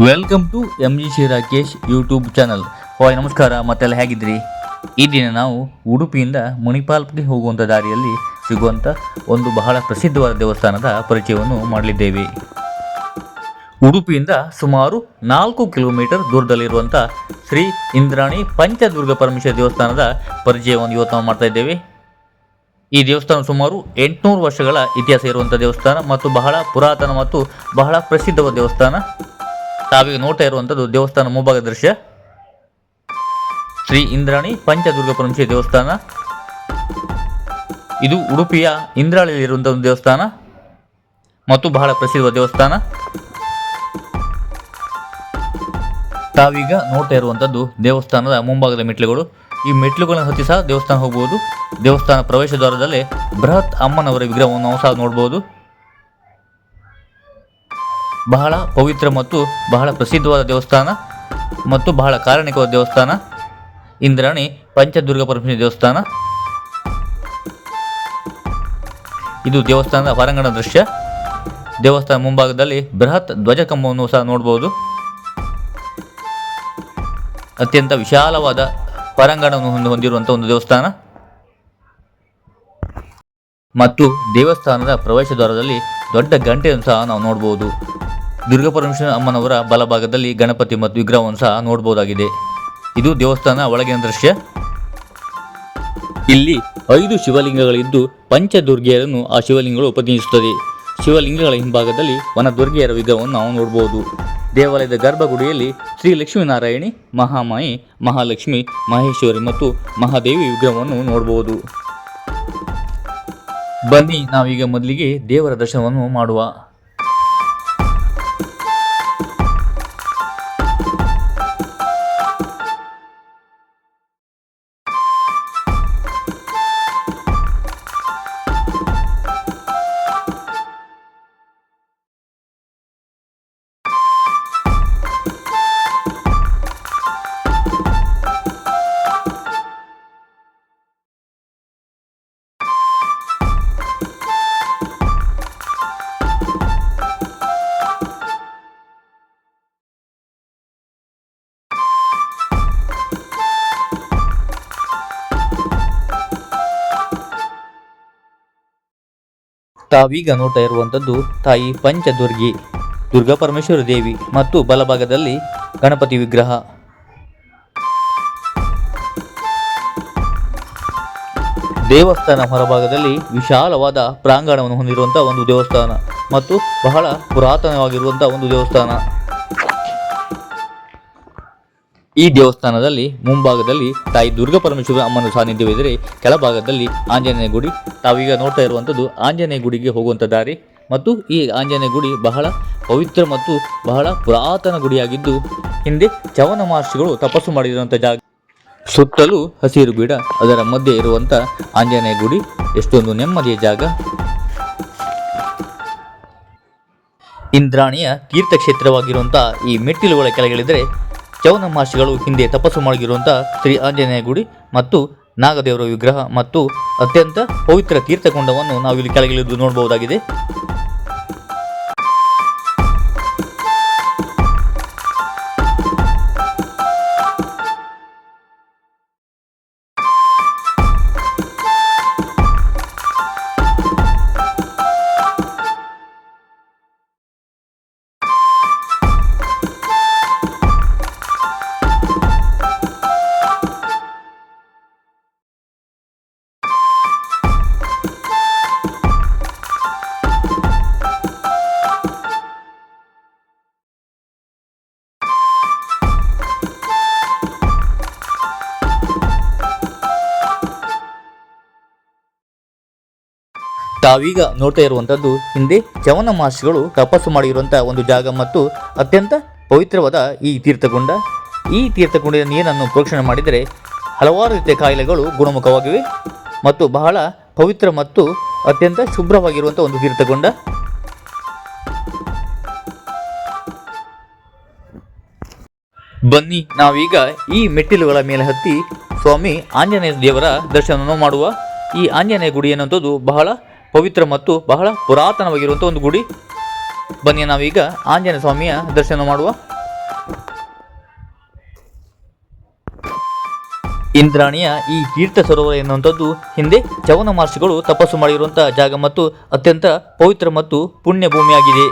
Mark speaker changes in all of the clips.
Speaker 1: Welcome to M G Shri Rakesh YouTube channel hi ನಮಸ್ಕಾರ ಮತ್ತೆಲ್ಲ ಹೇಗಿದ್ರಿ ಈ ದಿನ ನಾವು ಉಡುಪಿಯಿಂದ ಮಣಿಪಾಲ್ಗೆ ಹೋಗುವಂಥ ದಾರಿಯಲ್ಲಿ ಸಿಗುವಂಥ ಒಂದು ಬಹಳ ಪ್ರಸಿದ್ಧವಾದ ದೇವಸ್ಥಾನದ ಪರಿಚಯವನ್ನು ಮಾಡಲಿದ್ದೇವೆ. ಉಡುಪಿಯಿಂದ ಸುಮಾರು ನಾಲ್ಕು ಕಿಲೋಮೀಟರ್ ದೂರದಲ್ಲಿರುವಂಥ ಶ್ರೀ ಇಂದ್ರಾಣಿ ಪಂಚದುರ್ಗ ಪರಮೇಶ್ವರ ದೇವಸ್ಥಾನದ ಪರಿಚಯವನ್ನು ಇವತ್ತು ನಾವು ಮಾಡ್ತಾ ಇದ್ದೇವೆ. ಈ ದೇವಸ್ಥಾನ ಸುಮಾರು ಎಂಟುನೂರು ವರ್ಷಗಳ ಇತಿಹಾಸ ಇರುವಂಥ ದೇವಸ್ಥಾನ ಮತ್ತು ಬಹಳ ಪುರಾತನ ಮತ್ತು ಬಹಳ ಪ್ರಸಿದ್ಧವಾದ ದೇವಸ್ಥಾನ. ತಾವೀಗ ನೋಡ್ತಾ ಇರುವಂಥದ್ದು ದೇವಸ್ಥಾನ ಮುಂಭಾಗ ದೃಶ್ಯ. ಶ್ರೀ ಇಂದ್ರಾಣಿ ಪಂಚದುರ್ಗ ದೇವಸ್ಥಾನ. ಇದು ಉಡುಪಿಯ ಇಂದ್ರಾಳಿಯಲ್ಲಿರುವಂಥ ಒಂದು ದೇವಸ್ಥಾನ ಮತ್ತು ಬಹಳ ಪ್ರಸಿದ್ಧ ದೇವಸ್ಥಾನ. ತಾವೀಗ ನೋಡ್ತಾ ಇರುವಂಥದ್ದು ದೇವಸ್ಥಾನದ ಮುಂಭಾಗದ ಮೆಟ್ಲುಗಳು ಈ ಮೆಟ್ಲುಗಳನ್ನು ಹತ್ತಿ ಸಹ ದೇವಸ್ಥಾನ ಹೋಗಬಹುದು ದೇವಸ್ಥಾನ ಪ್ರವೇಶ ದ್ವಾರದಲ್ಲಿ ಬೃಹತ್ ಅಮ್ಮನವರ ವಿಗ್ರಹವನ್ನು ನಾವು ಸಹ ನೋಡಬಹುದು ಬಹಳ ಪವಿತ್ರ ಮತ್ತು ಬಹಳ ಪ್ರಸಿದ್ಧವಾದ ದೇವಸ್ಥಾನ ಮತ್ತು ಬಹಳ ಕಾರಣಿಕವಾದ ದೇವಸ್ಥಾನ. ಇಂದ್ರಾಣಿ ಪಂಚದುರ್ಗ ಪರಮೇಶ್ವರಿ ದೇವಸ್ಥಾನ. ಇದು ದೇವಸ್ಥಾನದ ಹೊರಾಂಗಣ ದೃಶ್ಯ. ದೇವಸ್ಥಾನ ಮುಂಭಾಗದಲ್ಲಿ ಬೃಹತ್ ಧ್ವಜಕಂಬವನ್ನು ಸಹ ನೋಡಬಹುದು ಅತ್ಯಂತ ವಿಶಾಲವಾದ ಹೊರಾಂಗಣವನ್ನು ಹೊಂದಿ ಹೊಂದಿರುವಂಥ ಒಂದು ದೇವಸ್ಥಾನ. ಮತ್ತು ದೇವಸ್ಥಾನದ ಪ್ರವೇಶ ದ್ವಾರದಲ್ಲಿ ದೊಡ್ಡ ಗಂಟೆಯನ್ನು ಸಹ ನಾವು ನೋಡಬಹುದು ದುರ್ಗಾಪರಮೇಶ್ವರ ಅಮ್ಮನವರ ಬಲಭಾಗದಲ್ಲಿ ಗಣಪತಿ ಮತ್ತು ವಿಗ್ರಹವನ್ನು ಸಹ ನೋಡಬಹುದಾಗಿದೆ ಇದು ದೇವಸ್ಥಾನ ಒಳಗಿನ ದೃಶ್ಯ. ಇಲ್ಲಿ ಐದು ಶಿವಲಿಂಗಗಳಿದ್ದು ಪಂಚದುರ್ಗೆಯರನ್ನು ಆ ಶಿವಲಿಂಗಗಳು ಪ್ರತಿನಿಧಿಸುತ್ತದೆ. ಶಿವಲಿಂಗಗಳ ಹಿಂಭಾಗದಲ್ಲಿ ವನದುರ್ಗಿಯರ ವಿಗ್ರಹವನ್ನು ನಾವು ನೋಡಬಹುದು ದೇವಾಲಯದ ಗರ್ಭಗುಡಿಯಲ್ಲಿ ಶ್ರೀ ಲಕ್ಷ್ಮೀನಾರಾಯಣಿ, ಮಹಾಮಾಯಿ, ಮಹಾಲಕ್ಷ್ಮಿ, ಮಹೇಶ್ವರಿ ಮತ್ತು ಮಹಾದೇವಿ ವಿಗ್ರಹವನ್ನು ನೋಡಬಹುದು ಬನ್ನಿ, ನಾವೀಗ ಮೊದಲಿಗೆ ದೇವರ ದರ್ಶನವನ್ನು ಮಾಡುವ. ತಾವೀಗ ನೋಡ್ತಾ ಇರುವಂಥದ್ದು ತಾಯಿ ಪಂಚದುರ್ಗಿ, ದುರ್ಗಾ ಪರಮೇಶ್ವರ ದೇವಿ ಮತ್ತು ಬಲಭಾಗದಲ್ಲಿ ಗಣಪತಿ ವಿಗ್ರಹ. ದೇವಸ್ಥಾನ ಹೊರಭಾಗದಲ್ಲಿ ವಿಶಾಲವಾದ ಪ್ರಾಂಗಣವನ್ನು ಹೊಂದಿರುವಂಥ ಒಂದು ದೇವಸ್ಥಾನ ಮತ್ತು ಬಹಳ ಪುರಾತನವಾಗಿರುವಂಥ ಒಂದು ದೇವಸ್ಥಾನ. ಈ ದೇವಸ್ಥಾನದಲ್ಲಿ ಮುಂಭಾಗದಲ್ಲಿ ತಾಯಿ ದುರ್ಗಾ ಪರಮೇಶ್ವರ ಅಮ್ಮನ ಸಾನ್ನಿಧ್ಯವಿದ್ದರೆ ಕೆಳಭಾಗದಲ್ಲಿ ಆಂಜನೇಯ ಗುಡಿ. ತಾವೀಗ ನೋಡ್ತಾ ಇರುವಂಥದ್ದು ಆಂಜನೇಯ ಗುಡಿಗೆ ಹೋಗುವಂಥ ದಾರಿ. ಮತ್ತು ಈ ಆಂಜನೇಯ ಗುಡಿ ಬಹಳ ಪವಿತ್ರ ಮತ್ತು ಬಹಳ ಪುರಾತನ ಗುಡಿಯಾಗಿದ್ದು ಹಿಂದೆ ಚವನ ಮಹರ್ಷಿಗಳು ತಪಸ್ಸು ಮಾಡಿರುವಂಥ ಜಾಗ. ಸುತ್ತಲೂ ಹಸಿರು ಗಿಡ, ಅದರ ಮಧ್ಯೆ ಇರುವಂಥ ಆಂಜನೇಯ ಗುಡಿ. ಎಷ್ಟೊಂದು ನೆಮ್ಮದಿಯ ಜಾಗ. ಇಂದ್ರಾಣಿಯ ತೀರ್ಥಕ್ಷೇತ್ರವಾಗಿರುವಂಥ ಈ ಮೆಟ್ಟಿಲುಗಳ ಕೆಳಗಿಳಿದರೆ ಚೌನ ಮಹರ್ಷಿಗಳು ಹಿಂದೆ ತಪಸ್ಸು ಮಾಡಿರುವಂತಹ ಶ್ರೀ ಆಂಜನೇಯ ಗುಡಿ ಮತ್ತು ನಾಗದೇವರ ವಿಗ್ರಹ ಮತ್ತು ಅತ್ಯಂತ ಪವಿತ್ರ ತೀರ್ಥಕೊಂಡವನ್ನು ಇಲ್ಲಿ ಕೆಳಗಿಳಿದು ನೋಡಬಹುದಾಗಿದೆ. ತಾವೀಗ ನೋಡ್ತಾ ಇರುವಂಥದ್ದು ಹಿಂದೆ ಚವನ ಮಹರ್ಷಿಗಳು ತಪಸ್ಸು ಮಾಡಿರುವಂತಹ ಒಂದು ಜಾಗ ಮತ್ತು ಅತ್ಯಂತ ಪವಿತ್ರವಾದ ಈ ತೀರ್ಥಗುಂಡ ಈ ತೀರ್ಥಗುಂಡಿನ ನೀರನ್ನು ಪ್ರೋಕ್ಷಣೆ ಮಾಡಿದರೆ ಹಲವಾರು ರೀತಿಯ ಕಾಯಿಲೆಗಳು ಗುಣಮುಖವಾಗಿವೆ ಮತ್ತು ಬಹಳ ಪವಿತ್ರ ಮತ್ತು ಅತ್ಯಂತ ಶುಭ್ರವಾಗಿರುವಂಥ ಒಂದು ತೀರ್ಥಗುಂಡ ಬನ್ನಿ, ನಾವೀಗ ಈ ಮೆಟ್ಟಿಲುಗಳ ಮೇಲೆ ಹತ್ತಿ ಸ್ವಾಮಿ ಆಂಜನೇಯ ದೇವರ ದರ್ಶನವನ್ನು ಮಾಡುವ. ಈ ಆಂಜನೇಯ ಗುಡಿ ಎನ್ನುವಂಥದ್ದು ಬಹಳ ಪವಿತ್ರ ಮತ್ತು ಬಹಳ ಪುರಾತನವಾಗಿರುವಂಥ ಒಂದು ಗುಡಿ. ಬನ್ನಿ ನಾವೀಗ ಆಂಜನೇಯ ಸ್ವಾಮಿಯ ದರ್ಶನ ಮಾಡುವ. ಇಂದ್ರಾಣಿಯ ಈ ತೀರ್ಥ ಸರೋವರ ಎನ್ನುವಂಥದ್ದು ಹಿಂದೆ ಚವನ ಮಹರ್ಷಿಗಳು ತಪಸ್ಸು ಮಾಡಿರುವಂಥ ಜಾಗ ಮತ್ತು ಅತ್ಯಂತ ಪವಿತ್ರ ಮತ್ತು ಪುಣ್ಯ ಭೂಮಿಯಾಗಿದೆ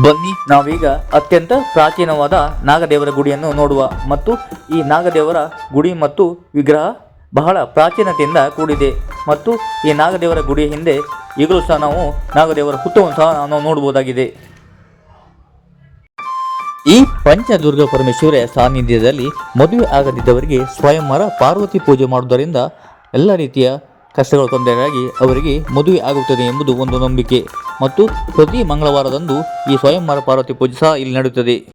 Speaker 1: ಬನ್ನಿ, ನಾವೀಗ ಅತ್ಯಂತ ಪ್ರಾಚೀನವಾದ ನಾಗದೇವರ ಗುಡಿಯನ್ನು ನೋಡುವ ಮತ್ತು ಈ ನಾಗದೇವರ ಗುಡಿ ಮತ್ತು ವಿಗ್ರಹ ಬಹಳ ಪ್ರಾಚೀನತೆಯಿಂದ ಕೂಡಿದೆ ಮತ್ತು ಈ ನಾಗದೇವರ ಗುಡಿಯ ಹಿಂದೆ ಈಗಲೂ ಸಹ ನಾವು ನಾಗದೇವರ ಹುತ್ತವನ್ನು ಸಹ ನಾವು ನೋಡಬಹುದಾಗಿದೆ. ಈ ಪಂಚದುರ್ಗ ಪರಮೇಶ್ವರ ಸಾನ್ನಿಧ್ಯದಲ್ಲಿ ಮದುವೆ ಆಗದಿದ್ದವರಿಗೆ ಸ್ವಯಂವರ ಪಾರ್ವತಿ ಪೂಜೆ ಮಾಡುವುದರಿಂದ ಎಲ್ಲ ರೀತಿಯ ಕಷ್ಟಗಳು ತೊಂದರೆಯಾಗಿ ಅವರಿಗೆ ಮದುವೆ ಆಗುತ್ತದೆ ಎಂಬುದು ಒಂದು ನಂಬಿಕೆ. ಮತ್ತು ಪ್ರತಿ ಮಂಗಳವಾರದಂದು ಈ ಸ್ವಯಂವರ ಪಾರ್ವತಿ ಪೂಜೆ ಸಹ ಇಲ್ಲಿ ನಡೆಯುತ್ತದೆ.